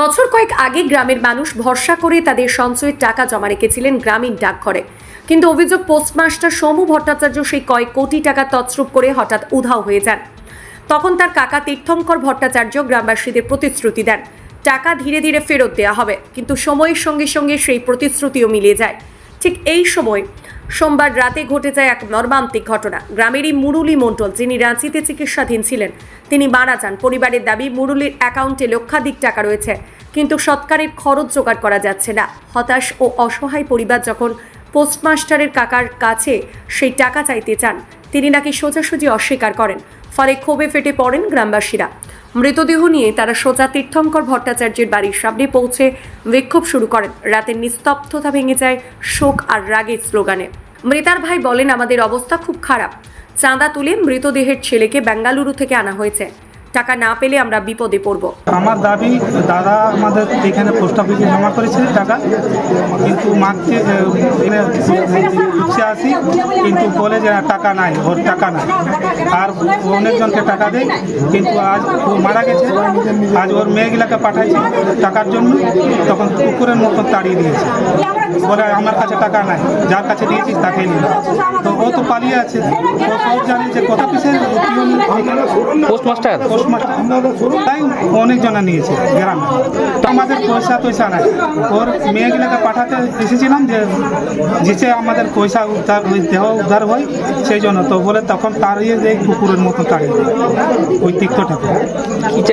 বছর কয়েক আগে গ্রামের মানুষ ভরসা করে তাদের সঞ্চয়ের টাকা জমা রেখেছিলেন গ্রামীণ ডাকঘরে। কিন্তু অভিযোগ পোস্টমাস্টার সমু ভট্টাচার্য সেই কয়েক কোটি টাকা তছরূপ করে হঠাৎ উধাও হয়ে যান। তখন তার কাকা তীর্থঙ্কর ভট্টাচার্য গ্রামবাসীদের প্রতিশ্রুতি দেন। টাকা ধীরে ধীরে ফেরত দেওয়া হবে, কিন্তু সময়ের সঙ্গে সঙ্গে সেই প্রতিশ্রুতিও মিলিয়ে যায়। ঠিক এই সময় সোমবার রাতে ঘটে যায় এক মর্মান্তিক ঘটনা। গ্রামেরই মুরুলি মণ্ডল, যিনি রাঁচিতে চিকিৎসাধীন ছিলেন, তিনি মারা যান। পরিবারের দাবি, মুরুলির অ্যাকাউন্টে লক্ষাধিক টাকা রয়েছে, কিন্তু সৎকারের খরচ জোগাড় করা যাচ্ছে না। হতাশ ও অসহায় পরিবার যখন পোস্টমাস্টারের কাকার কাছে সেই টাকা চাইতে চান, তিনি নাকি সোজাসুজি অস্বীকার করেন। ফলে ক্ষোভে ফেটে পড়েন গ্রামবাসীরা। মৃতদেহ নিয়ে তারা সোজা তীর্থঙ্কর ভট্টাচার্যের বাড়ির সামনে পৌঁছে বিক্ষোভ শুরু করেন। রাতের নিস্তব্ধতা ভেঙে যায় শোক আর রাগের স্লোগানে। মৃতার ভাই বলেন, আমাদের অবস্থা খুব খারাপ। চাঁদা তুলে মৃতদেহের ছেলেকে বেঙ্গালুরু থেকে আনা হয়েছে। টাকা না পেলে আমরা বিপদে পড়ব। আমার দাবি দাদা আমাদের এখানে পোস্ট অফিসে জমা করেছে টাকা কিন্তু মাকে ইচ্ছে আসি কিন্তু বলে যে টাকা নাই ওর টাকা নাই। আর অনেকজনকে টাকা দেয় কিন্তু আজ ও মারা গেছে। আজ ওর মেয়েগুলাকে পাঠাইছে টাকার জন্য তখন কুকুরের মতন তাড়িয়ে দিয়েছে। বলে আমার কাছে টাকা নাই যার কাছে দিয়েছিস তাকে নিয়ে তো ও তো পালিয়ে আছে। ও সব জানে যে কত পিসের পোস্টমাস্টার তাই অনেকজনা নিয়েছে গ্রামে। তো আমাদের পয়সা টয়সা নাই। ওর মেয়েগুলোকে পাঠাতে এসেছিলাম যে যেচে আমাদের পয়সা উদ্ধার দেহ উদ্ধার হয় সেই জন্য। তো বলে তখন তাড়িয়ে দেয় কুকুরের মতো তাড়িয়ে দেয় ওই তিক্তটাকে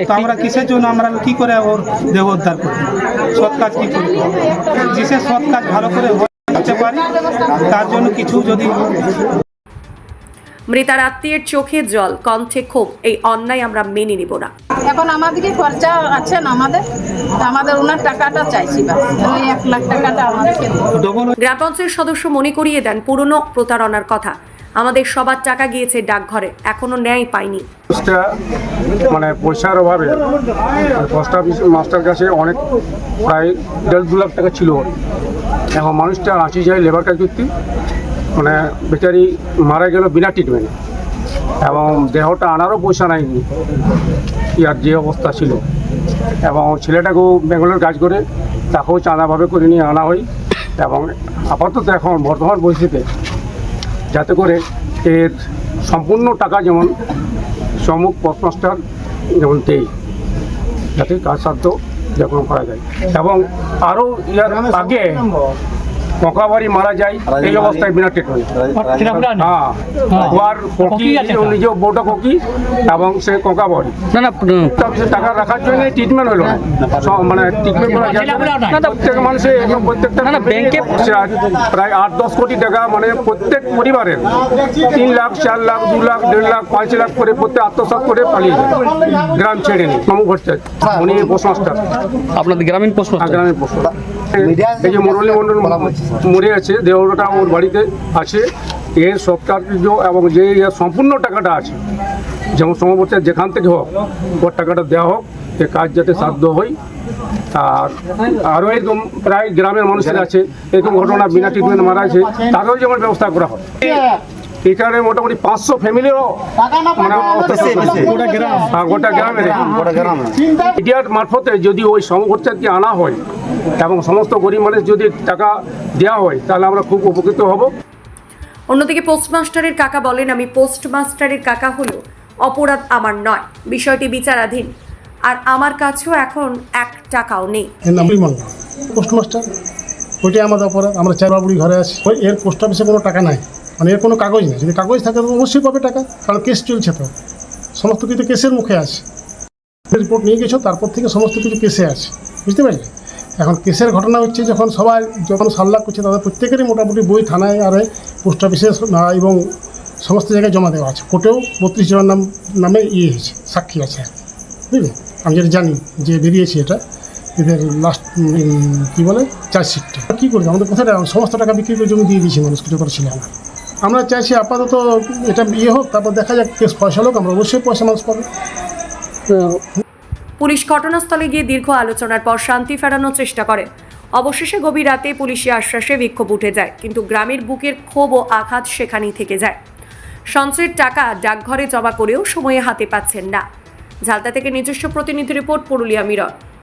তো আমরা কিসের জন্য আমরা কি করে ওর দেহ উদ্ধার করি সৎ কাজ কি করি যেসে সৎ কাজ ভালো করে হতে পারি তার জন্য কিছু যদি মৃতার আত্মীয়ের চোখে জল কণ্ঠে ক্ষোভ এই অন্যায় আমরা মেনে নিব না। এখন আমাদেরকে খরচা আছে না আমাদের? আমাদের ওনার টাকাটা চাইছি বা ওই এক লাখ টাকাটা আমাদেরকে গ্রাম পঞ্চায়েত সদস্য মনে করিয়ে দেন পুরনো প্রতারণার কথা। আমাদের সবার টাকা গিয়েছে ডাকঘরে এখনও ন্যায় পাইনি মানে পয়সার অভাবে পোস্ট অফিস মাস্টার কাছে অনেক প্রায় দেড় দু লাখ টাকা ছিল। এখন মানুষটা আসি যায় লেবার কাজ করতে মানে বেচারি মারা গেল বিনা ট্রিটমেন্ট এবং দেহটা আনারও পয়সা নাইনি ইয়ার যে অবস্থা ছিল। এবং ছেলেটাকেও বেঙ্গলোর কাজ করে তাকেও চাঁদাভাবে করে নিয়ে আনা হয়। এবং আপাতত এখন বর্তমান পরিস্থিতিতে যাতে করে এর সম্পূর্ণ টাকা যেমন সমুখ পোস্টমাস্টার যেমন দেই যাতে কাজ সাধ্য যখন করা যায়। এবং আরও ইয়ার আগে ককাবাড়ি মারা যায় এই অবস্থায় বিনা ট্রিটমেন্ট হ্যাঁ ওয়ার ককি নিজেও বউটা ককি এবং সে ককাবাড়ি। না না টাকা রাখার জন্য ট্রিটমেন্ট হলো। সব মানে ট্রিটমেন্ট করা যায়। প্রত্যেক মানুষের প্রত্যেকটা না, ব্যাংকে- প্রায় আট দশ কোটি টাকা মানে প্রত্যেক পরিবারের তিন লাখ চার লাখ দু লাখ দেড় লাখ পাঁচ লাখ করে প্রত্যেক আত্মসাৎ করে পালিয়ে যায়। গ্রাম ছেড়ে নি মামু ঘটছে উনি পোস্টমাস্টার আপনাদের গ্রামীণ পোস্টমাস্টার গ্রামের পোস্ট এই যে মুরলী মণ্ডল মরে আছে দেহটা ওর বাড়িতে আছে। এর সপ্তাহ এবং যে সম্পূর্ণ টাকাটা আছে যেমন সমবর্তে যেখান থেকে হোক ওর টাকাটা দেওয়া হোক এ কাজ যাতে সাধ্য হয়। আর আরও এরকম প্রায় গ্রামের মানুষের আছে এরকম ঘটনা বিনা ট্রিটমেন্ট মারা আছে তাদেরও যেমন ব্যবস্থা করা হয়। এখানে মোটামুটি পাঁচশো ফ্যামিলিরও মানে হ্যাঁ, গোটা গ্রামের। মিডিয়ার মারফতে যদি ওই সমখরচাকে আনা হয় এবং সমস্ত গরিব মানুষ যদি টাকা দেওয়া হয় তাহলে আমরা খুব উপকৃত হব। অন্যদিকে পোস্টমাস্টারের কাকা বলেন আমি পোস্টমাস্টারের কাকা হলেও অপরাধ আমার নয় বিষয়টি বিচারাধীন। আর আমার কাছেও এখন এক টাকাও নেই। পোস্টমাস্টার ওইটাই আমাদের অপরাধ। আমরা চার বাবুড়ি ঘরে আছি। ওই এর পোস্ট অফিসে কোনো টাকা নাই। মানে এর কোনো কাগজ নেই। যদি কাগজ থাকে তো অবশ্যই পাবে টাকা। কারণ কেস চলছে তো। সমস্ত কিছু কেসের মুখে আছে। রিপোর্ট নিয়ে গেছো, তারপর থেকে সমস্ত কিছু কেসে আছে। বুঝতে পারলে? এখন কেসের ঘটনা হচ্ছে যখন সবাই, যখন সাল্লাক করছে, তাদের প্রত্যেকেরই মোটামুটি বই থানায় আর পোস্ট অফিসে এবং সমস্ত জায়গায় জমা দেওয়া আছে। কোর্টেও বত্রিশ জনের নাম, নামে ইয়ে হয়েছে, সাক্ষী আছে। বুঝলি? আমি যেটা জানি যে বেরিয়েছি এটা, এদের লাস্ট কী বলে? চার্জশিটটা। কী করবে? আমাদের কোথায় সমস্ত টাকা বিক্রি করে জমি দিয়ে দিয়েছি মানুষ, কিছু ছিল আমার আমরা চাইছি আপাতত এটা ইয়ে হোক, তারপর দেখা যাক কেস পয়সা হোক, আমরা অবশ্যই পয়সা মানুষ পাবো। পুলিশ ঘটনাস্থলে গিয়ে দীর্ঘ আলোচনার পর শান্তি ফেরানোর চেষ্টা করে। অবশেষে গভীর রাতে পুলিশি আশ্বাসে বিক্ষোভ উঠে যায়, কিন্তু গ্রামের বুকের ক্ষোভ ও আঘাত সেখানেই থেকে যায়। সঞ্চয়ের টাকা ডাকঘরে জমা করেও সময়ে হাতে পাচ্ছেন না। ঝালদা থেকে নিজস্ব প্রতিনিধি রিপোর্ট, পুরুলিয়া মিরর।